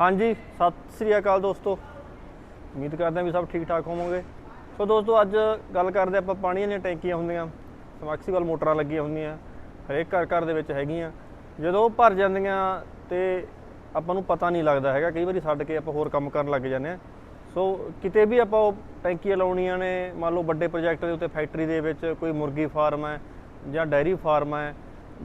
ਹਾਂਜੀ, ਸਤਿ ਸ੍ਰੀ ਅਕਾਲ ਦੋਸਤੋ। ਉਮੀਦ ਕਰਦੇ ਹਾਂ ਵੀ ਸਭ ਠੀਕ ਠਾਕ ਹੋਵੋਗੇ। ਸੋ ਦੋਸਤੋ, ਅੱਜ ਗੱਲ ਕਰਦੇ ਆਪਾਂ ਪਾਣੀ ਦੀਆਂ ਟੈਂਕੀਆਂ ਹੁੰਦੀਆਂ। ਸਮਰਸੀਬਲ ਮੋਟਰਾਂ ਲੱਗੀਆਂ ਹੁੰਦੀਆਂ, ਹਰੇਕ ਘਰ ਘਰ ਦੇ ਵਿੱਚ ਹੈਗੀਆਂ। ਜਦੋਂ ਉਹ ਭਰ ਜਾਂਦੀਆਂ ਤੇ ਆਪਾਂ ਨੂੰ ਪਤਾ ਨਹੀਂ ਲੱਗਦਾ ਹੈਗਾ। ਕਈ ਵਾਰੀ ਛੱਡ ਕੇ ਆਪਾਂ ਹੋਰ ਕੰਮ ਕਰਨ ਲੱਗ ਜਾਂਦੇ ਆ ਸੋ ਕਿਤੇ ਵੀ ਆਪਾਂ ਉਹ ਟੈਂਕੀਆਂ ਲਾਉਣੀਆਂ ਨੇ, ਮੰਨ ਲਓ ਵੱਡੇ ਪ੍ਰੋਜੈਕਟ ਦੇ ਉੱਤੇ ਫੈਕਟਰੀ ਦੇ ਵਿੱਚ ਕੋਈ ਮੁਰਗੀ ਫਾਰਮ ਹੈ ਜਾਂ ਡੈਰੀ ਫਾਰਮ ਹੈ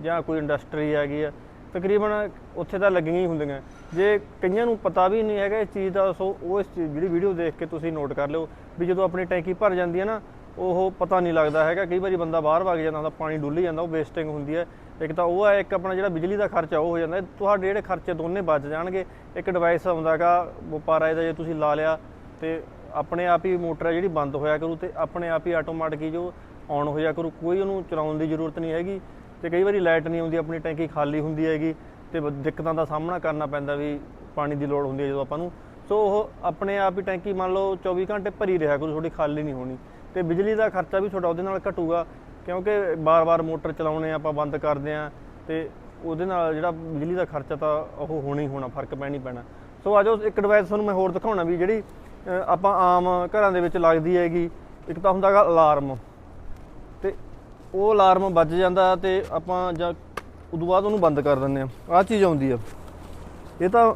ਜਾਂ ਕੋਈ ਇੰਡਸਟਰੀ ਹੈਗੀ ਆ ਤਕਰੀਬਨ ਉੱਥੇ ਤਾਂ ਲੱਗੀਆਂ ਹੀ ਹੁੰਦੀਆਂ। ਜੇ ਕਈਆਂ ਨੂੰ ਪਤਾ ਵੀ ਨਹੀਂ ਹੈਗਾ ਇਸ ਚੀਜ਼ ਦਾ, ਸੋ ਉਹ ਇਸ ਚੀਜ਼- ਜਿਹੜੀ ਵੀਡੀਓ ਦੇਖ ਕੇ ਤੁਸੀਂ ਨੋਟ ਕਰ ਲਿਓ ਵੀ ਜਦੋਂ ਆਪਣੀ ਟੈਂਕੀ ਭਰ ਜਾਂਦੀ ਹੈ ਨਾ, ਉਹ ਪਤਾ ਨਹੀਂ ਲੱਗਦਾ ਹੈਗਾ। ਕਈ ਵਾਰੀ ਬੰਦਾ ਬਾਹਰ ਵਗ ਜਾਂਦਾ ਹੁੰਦਾ ਪਾਣੀ ਡੁੱਲੀ ਜਾਂਦਾ, ਉਹ ਵੇਸਟਿੰਗ ਹੁੰਦੀ ਹੈ। ਇੱਕ ਤਾਂ ਉਹ ਹੈ, ਇੱਕ ਆਪਣਾ ਜਿਹੜਾ ਬਿਜਲੀ ਦਾ ਖਰਚਾ ਉਹ ਹੋ ਜਾਂਦਾ। ਤੁਹਾਡੇ ਜਿਹੜੇ ਖਰਚੇ ਦੋਨੇ ਬਚ ਜਾਣਗੇ। ਇੱਕ ਡਿਵਾਈਸ ਆਉਂਦਾਗਾ, ਵਪਾਰਾ ਦਾ ਜੇ ਤੁਸੀਂ ਲਾ ਲਿਆ, ਤੇ ਆਪਣੇ ਆਪ ਹੀ ਮੋਟਰ ਹੈ ਜਿਹੜੀ ਬੰਦ ਹੋਇਆ ਕਰੂ, ਤੇ ਆਪਣੇ ਆਪ ਹੀ ਆਟੋਮੈਟਿਕ ਹੀ ਜੋ ਆਨ ਹੋਇਆ ਕਰੂ। ਕੋਈ ਉਹਨੂੰ ਚਲਾਉਣ ਦੀ ਜ਼ਰੂਰਤ ਨਹੀਂ ਹੈਗੀ। ਤੇ ਕਈ ਵਾਰੀ ਲਾਈਟ ਨਹੀਂ ਆਉਂਦੀ, ਆਪਣੀ ਟੈਂਕੀ ਖਾਲੀ ਹੁੰਦੀ ਹੈਗੀ। ਤੇ ਦਿੱਕਤਾਂ ਦਾ ਸਾਹਮਣਾ ਕਰਨਾ ਪੈਂਦਾ ਵੀ ਪਾਣੀ ਦੀ ਲੋੜ ਹੁੰਦੀ ਹੈ ਜਦੋਂ ਆਪਾਂ ਨੂੰ। ਸੋ ਉਹ ਆਪਣੇ ਆਪ ਹੀ ਟੈਂਕੀ ਮੰਨ ਲਓ 24 ਘੰਟੇ ਭਰੀ ਰਿਹਾ ਕਰੂ, ਤੁਹਾਡੀ ਖਾਲੀ ਨਹੀਂ ਹੋਣੀ। ਤੇ ਬਿਜਲੀ ਦਾ ਖਰਚਾ ਵੀ ਤੁਹਾਡਾ ਉਹਦੇ ਨਾਲ ਘਟੂਗਾ, ਕਿਉਂਕਿ ਬਾਰ-ਬਾਰ ਮੋਟਰ ਚਲਾਉਣੇ ਆਪਾਂ ਬੰਦ ਕਰਦੇ ਆ ਤੇ ਉਹਦੇ ਨਾਲ ਜਿਹੜਾ ਬਿਜਲੀ ਦਾ ਖਰਚਾ ਤਾਂ ਉਹ ਹੋਣਾ ਹੀ ਹੋਣਾ, ਫ਼ਰਕ ਪੈਣੀ ਪੈਣਾ। ਸੋ ਆਜੋ ਇੱਕ ਡਿਵਾਈਸ ਤੁਹਾਨੂੰ ਮੈਂ ਹੋਰ ਦਿਖਾਉਣਾ ਵੀ ਜਿਹੜੀ ਆਪਾਂ ਆਮ ਘਰਾਂ ਦੇ ਵਿੱਚ ਲੱਗਦੀ ਹੈਗੀ, ਇੱਕ ਤਾਂ ਹੁੰਦਾਗਾ ਅਲਾਰਮ ਤੇ ਉਹ ਅਲਾਰਮ ਵੱਜ ਜਾਂਦਾ ਤੇ ਆਪਾਂ ਜਾਂ ਉਦੋਂ ਬਾਅਦ ਉਹਨੂੰ ਬੰਦ ਕਰ ਦਿੰਦੇ ਆ। ਆਹ ਚੀਜ਼ ਆਉਂਦੀ ਆ। ਇਹ ਤਾਂ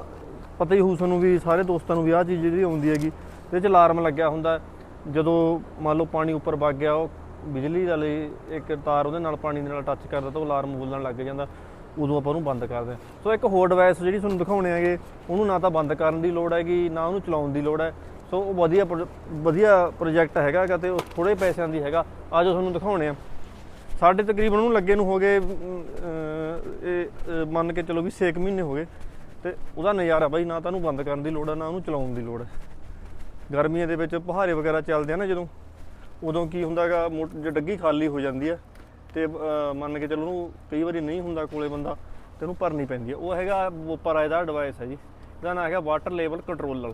ਪਤਾ ਹੀ ਹੋਊ ਤੁਹਾਨੂੰ ਵੀ ਸਾਰੇ ਦੋਸਤਾਂ ਨੂੰ ਵੀ ਆਹ ਚੀਜ਼ ਜਿਹੜੀ ਆਉਂਦੀ ਹੈਗੀ। ਇਹਦੇ 'ਚ ਅਲਾਰਮ ਲੱਗਿਆ ਹੁੰਦਾ। ਜਦੋਂ ਮੰਨ ਲਓ ਪਾਣੀ ਉੱਪਰ ਵਗ ਗਿਆ, ਉਹ ਬਿਜਲੀ ਵਾਲੀ ਇੱਕ ਤਾਰ ਉਹਦੇ ਨਾਲ ਪਾਣੀ ਦੇ ਨਾਲ ਟੱਚ ਕਰਦਾ ਤਾਂ ਉਹ ਅਲਾਰਮ ਬੋਲਣ ਲੱਗ ਜਾਂਦਾ। ਉਦੋਂ ਆਪਾਂ ਉਹਨੂੰ ਬੰਦ ਕਰਦੇ ਹਾਂ ਸੋ ਇੱਕ ਹੋਰ ਡਿਵਾਈਸ ਜਿਹੜੀ ਤੁਹਾਨੂੰ ਦਿਖਾਉਣੇ ਹੈਗੇ, ਉਹਨੂੰ ਨਾ ਤਾਂ ਬੰਦ ਕਰਨ ਦੀ ਲੋੜ ਹੈਗੀ, ਨਾ ਉਹਨੂੰ ਚਲਾਉਣ ਦੀ ਲੋੜ ਹੈ। ਸੋ ਉਹ ਵਧੀਆ ਪ੍ਰੋ- ਵਧੀਆ ਪ੍ਰੋਜੈਕਟ ਹੈਗਾ ਗਾ ਤੇ ਉਹ ਥੋੜੇ ਪੈਸਿਆਂ ਦੀ ਹੈਗਾ। ਆਜੋ ਤੁਹਾਨੂੰ ਦਿਖਾਉਣੇ ਆ। ਸਾਡੇ ਤਕਰੀਬਨ ਉਹਨੂੰ ਲੱਗੇ ਨੂੰ ਹੋ ਗਏ ਇਹ ਅਹ, ਮੰਨ ਕੇ ਚਲੋ ਵੀ 6 ਮਹੀਨੇ ਹੋ ਗਏ ਤੇ ਉਹਦਾ ਨਜ਼ਾਰਾ ਬਾਈ ਨਾ ਤਾਂ ਉਹਨੂੰ ਬੰਦ ਕਰਨ ਦੀ ਲੋੜ ਹੈ ਨਾ ਉਹਨੂੰ ਚਲਾਉਣ ਦੀ ਲੋੜ ਹੈ ਗਰਮੀਆਂ ਦੇ ਵਿੱਚ ਪਹਾੜੇ ਵਗੈਰਾ ਚੱਲਦੇ ਆ ਨਾ ਜਦੋਂ ਉਦੋਂ ਕੀ ਹੁੰਦਾਗਾ ਜੇ ਡੱਗੀ ਖਾਲੀ ਹੋ ਜਾਂਦੀ ਹੈ ਤੇ ਅਹ, ਮੰਨ ਕੇ ਚਲੋ ਉਹਨੂੰ ਕਈ ਵਾਰੀ ਨਹੀਂ ਹੁੰਦਾ ਕੋਲੇ ਬੰਦਾ ਤੇ ਉਹਨੂੰ ਭਰਨੀ ਪੈਂਦੀ ਹੈ ਉਹ ਹੈਗਾ ਵੋਪਰ ਦਾ ਡਿਵਾਈਸ ਹੈ ਜੀ। ਇਹਦਾ ਨਾਮ ਹੈਗਾ ਵਾਟਰ ਲੈਵਲ ਕੰਟਰੋਲਰ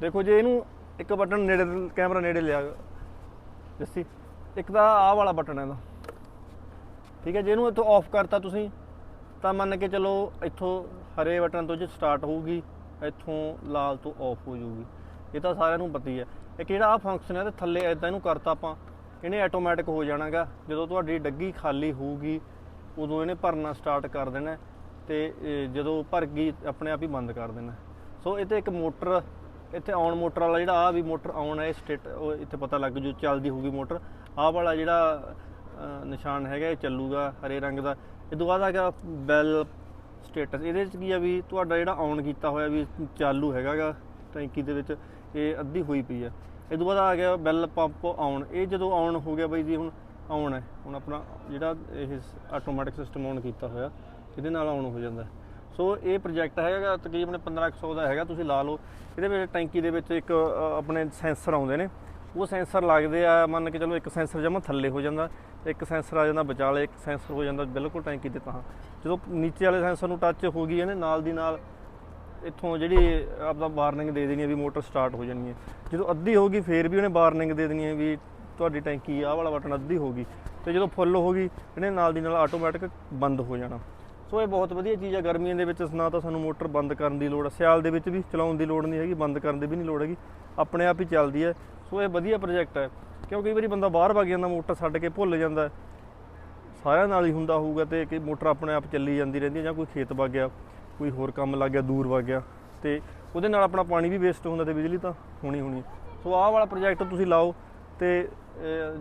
ਦੇਖੋ ਜੇ ਇਹਨੂੰ ਇੱਕ ਬਟਨ ਨੇੜੇ ਕੈਮਰਾ ਨੇੜੇ ਲਿਆ ਜੱਸੀ ਇੱਕ ਤਾਂ ਆਹ ਵਾਲਾ ਬਟਨ ਹੈ ਇਹਦਾ। ਠੀਕ ਹੈ, ਜੇ ਇਹਨੂੰ ਇੱਥੋਂ ਆਫ ਕਰਤਾ ਤੁਸੀਂ, ਤਾਂ ਮੰਨ ਕੇ ਚਲੋ ਇੱਥੋਂ ਹਰੇ ਬਟਨ ਤੋਂ ਜੇ ਸਟਾਰਟ ਹੋਊਗੀ, ਇੱਥੋਂ ਲਾਲ ਤੋਂ ਆਫ ਹੋ ਜਾਊਗੀ। ਇਹ ਤਾਂ ਸਾਰਿਆਂ ਨੂੰ ਪਤਾ ਹੀ ਹੈ। ਇੱਕ ਜਿਹੜਾ ਆ ਫੰਕਸ਼ਨ ਹੈ ਤੇ ਥੱਲੇ ਐਦਾਂ ਇਹਨੂੰ ਕਰਤਾ ਆਪਾਂ, ਇਹਨੇ ਆਟੋਮੈਟਿਕ ਹੋ ਜਾਣਾਗਾ। ਜਦੋਂ ਤੁਹਾਡੀ ਡੱਗੀ ਖਾਲੀ ਹੋਊਗੀ, ਉਦੋਂ ਇਹਨੇ ਭਰਨਾ ਸਟਾਰਟ ਕਰ ਦੇਣਾ ਹੈ ਤੇ ਜਦੋਂ ਭਰ ਗਈ, ਆਪਣੇ ਆਪ ਹੀ ਬੰਦ ਕਰ ਦੇਣਾ ਸੋ ਇਹ ਤੇ ਇੱਕ ਮੋਟਰ, ਇੱਥੇ ਔਨ ਮੋਟਰ ਵਾਲਾ ਜਿਹੜਾ ਆ ਵੀ ਮੋਟਰ ਔਨ ਹੈ ਸਟੇਟ ਉਹ ਇੱਥੇ ਪਤਾ ਲੱਗ ਜੂ, ਚੱਲਦੀ ਹੋਊਗੀ ਮੋਟਰ। ਆਹ ਵਾਲਾ ਜਿਹੜਾ ਨਿਸ਼ਾਨ ਹੈਗਾ, ਇਹ ਚੱਲੂਗਾ ਹਰੇ ਰੰਗ ਦਾ। ਇਹ ਤੋਂ ਬਾਅਦ ਆ ਗਿਆ ਬੈਲ ਸਟੇਟਸ ਇਹਦੇ ਵਿੱਚ ਕੀ ਆ ਵੀ ਤੁਹਾਡਾ ਜਿਹੜਾ ਔਨ ਕੀਤਾ ਹੋਇਆ ਵੀ ਚਾਲੂ ਹੈਗਾਗਾ, ਟੈਂਕੀ ਦੇ ਵਿੱਚ, ਇਹ ਅੱਧੀ ਹੋਈ ਪਈ ਆ। ਇਹ ਤੋਂ ਬਾਅਦ ਆ ਗਿਆ ਬੈਲ ਪੰਪ ਔਨ ਇਹ ਜਦੋਂ ਔਨ ਹੋ ਗਿਆ ਬਾਈ ਜੀ, ਹੁਣ ਔਨ ਹੈ। ਹੁਣ ਆਪਣਾ ਜਿਹੜਾ ਇਹ ਆਟੋਮੈਟਿਕ ਸਿਸਟਮ ਔਨ ਕੀਤਾ ਹੋਇਆ, ਇਹਦੇ ਨਾਲ ਔਨ ਹੋ ਜਾਂਦਾ। ਸੋ ਇਹ ਪ੍ਰੋਜੈਕਟ ਹੈਗਾ ਤਕਰੀਬਨ 1500 ਦਾ ਹੈਗਾ, ਤੁਸੀਂ ਲਾ ਲਓ। ਇਹਦੇ ਵਿੱਚ ਟੈਂਕੀ ਦੇ ਵਿੱਚ ਇੱਕ ਆਪਣੇ ਸੈਂਸਰ ਆਉਂਦੇ ਨੇ। ਉਹ ਸੈਂਸਰ ਲੱਗਦੇ ਆ, ਮੰਨ ਕੇ ਚਲੋ ਇੱਕ ਸੈਂਸਰ ਜਮਾ ਥੱਲੇ ਹੋ ਜਾਂਦਾ, ਇੱਕ ਸੈਂਸਰ ਆ ਜਾਂਦਾ ਵਿਚਾਲੇ, ਇੱਕ ਸੈਂਸਰ ਹੋ ਜਾਂਦਾ, ਬਿਲਕੁਲ ਟੈਂਕੀ ਦੇ ਤਾਂ ਜਦੋਂ ਨੀਚੇ ਵਾਲੇ ਸੈਂਸਰ ਨੂੰ ਟੱਚ ਹੋ ਗਈ ਇਹਨੇ, ਨਾਲ ਦੀ ਨਾਲ ਇੱਥੋਂ ਜਿਹੜੀ ਆਪਦਾ ਵਾਰਨਿੰਗ ਦੇ ਦੇਣੀ ਹੈ ਵੀ ਮੋਟਰ ਸਟਾਰਟ ਹੋ ਜਾਣੀ ਹੈ ਜਦੋਂ ਅੱਧੀ ਹੋ ਗਈ, ਫੇਰ ਵੀ ਉਹਨੇ ਵਾਰਨਿੰਗ ਦੇ ਦੇਣੀ ਹੈ ਵੀ ਤੁਹਾਡੀ ਟੈਂਕੀ ਆਹ ਵਾਲਾ ਬਟਨ ਅੱਧੀ ਹੋ ਗਈ। ਤੇ ਜਦੋਂ ਫੁੱਲ ਹੋ ਗਈ, ਇਹਨੇ ਨਾਲ ਦੀ ਨਾਲ ਆਟੋਮੈਟਿਕ ਬੰਦ ਹੋ ਜਾਣਾ। ਸੋ ਇਹ ਬਹੁਤ ਵਧੀਆ ਚੀਜ਼ ਆ, ਗਰਮੀਆਂ ਦੇ ਵਿੱਚ ਨਾ ਤਾਂ ਸਾਨੂੰ ਮੋਟਰ ਬੰਦ ਕਰਨ ਦੀ ਲੋੜ ਹੈ ਸਿਆਲ ਦੇ ਵਿੱਚ ਵੀ ਚਲਾਉਣ ਦੀ ਲੋੜ ਨਹੀਂ ਹੈਗੀ, ਬੰਦ ਕਰਨ ਦੀ ਵੀ ਨਹੀਂ ਲੋੜ ਹੈਗੀ। ਆਪਣੇ ਆਪ ਹੀ ਚੱਲਦੀ ਹੈ ਸੋ ਇਹ ਵਧੀਆ ਪ੍ਰੋਜੈਕਟ ਹੈ, ਕਿਉਂਕਿ ਕਈ ਵਾਰੀ ਬੰਦਾ ਬਾਹਰ ਵਗ ਜਾਂਦਾ, ਮੋਟਰ ਛੱਡ ਕੇ ਭੁੱਲ ਜਾਂਦਾ ਸਾਰਿਆਂ ਨਾਲ ਹੀ ਹੁੰਦਾ ਹੋਊਗਾ ਤੇ ਕਿ ਮੋਟਰ ਆਪਣੇ ਆਪ ਚੱਲੀ ਜਾਂਦੀ ਰਹਿੰਦੀ ਹੈ ਜਾਂ ਕੋਈ ਖੇਤ ਵਗ ਗਿਆ, ਕੋਈ ਹੋਰ ਕੰਮ ਲੱਗ ਗਿਆ, ਦੂਰ ਵਗ ਗਿਆ ਤੇ ਉਹਦੇ ਨਾਲ ਆਪਣਾ ਪਾਣੀ ਵੀ ਵੇਸਟ ਹੁੰਦਾ ਤੇ ਬਿਜਲੀ ਤਾਂ ਹੋਣੀ ਹੋਣੀ ਸੋ ਆਹ ਵਾਲਾ ਪ੍ਰੋਜੈਕਟ ਤੁਸੀਂ ਲਾਓ ਤੇ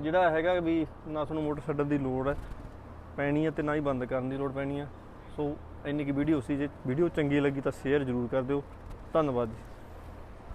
ਜਿਹੜਾ ਹੈਗਾ ਵੀ ਨਾ ਤੁਹਾਨੂੰ ਮੋਟਰ ਛੱਡਣ ਦੀ ਲੋੜ ਹੈ, ਪੈਣੀ ਹੈ ਤੇ ਨਾ ਹੀ ਬੰਦ ਕਰਨ ਦੀ ਲੋੜ ਪੈਣੀ ਹੈ। ਸੋ ਇੰਨੀ ਕੀ ਵੀਡੀਓ ਸੀ ਜੇ ਵੀਡੀਓ ਚੰਗੀ ਲੱਗੀ ਤਾਂ ਸ਼ੇਅਰ ਜ਼ਰੂਰ ਕਰ ਦਿਓ। ਧੰਨਵਾਦ ਜੀ।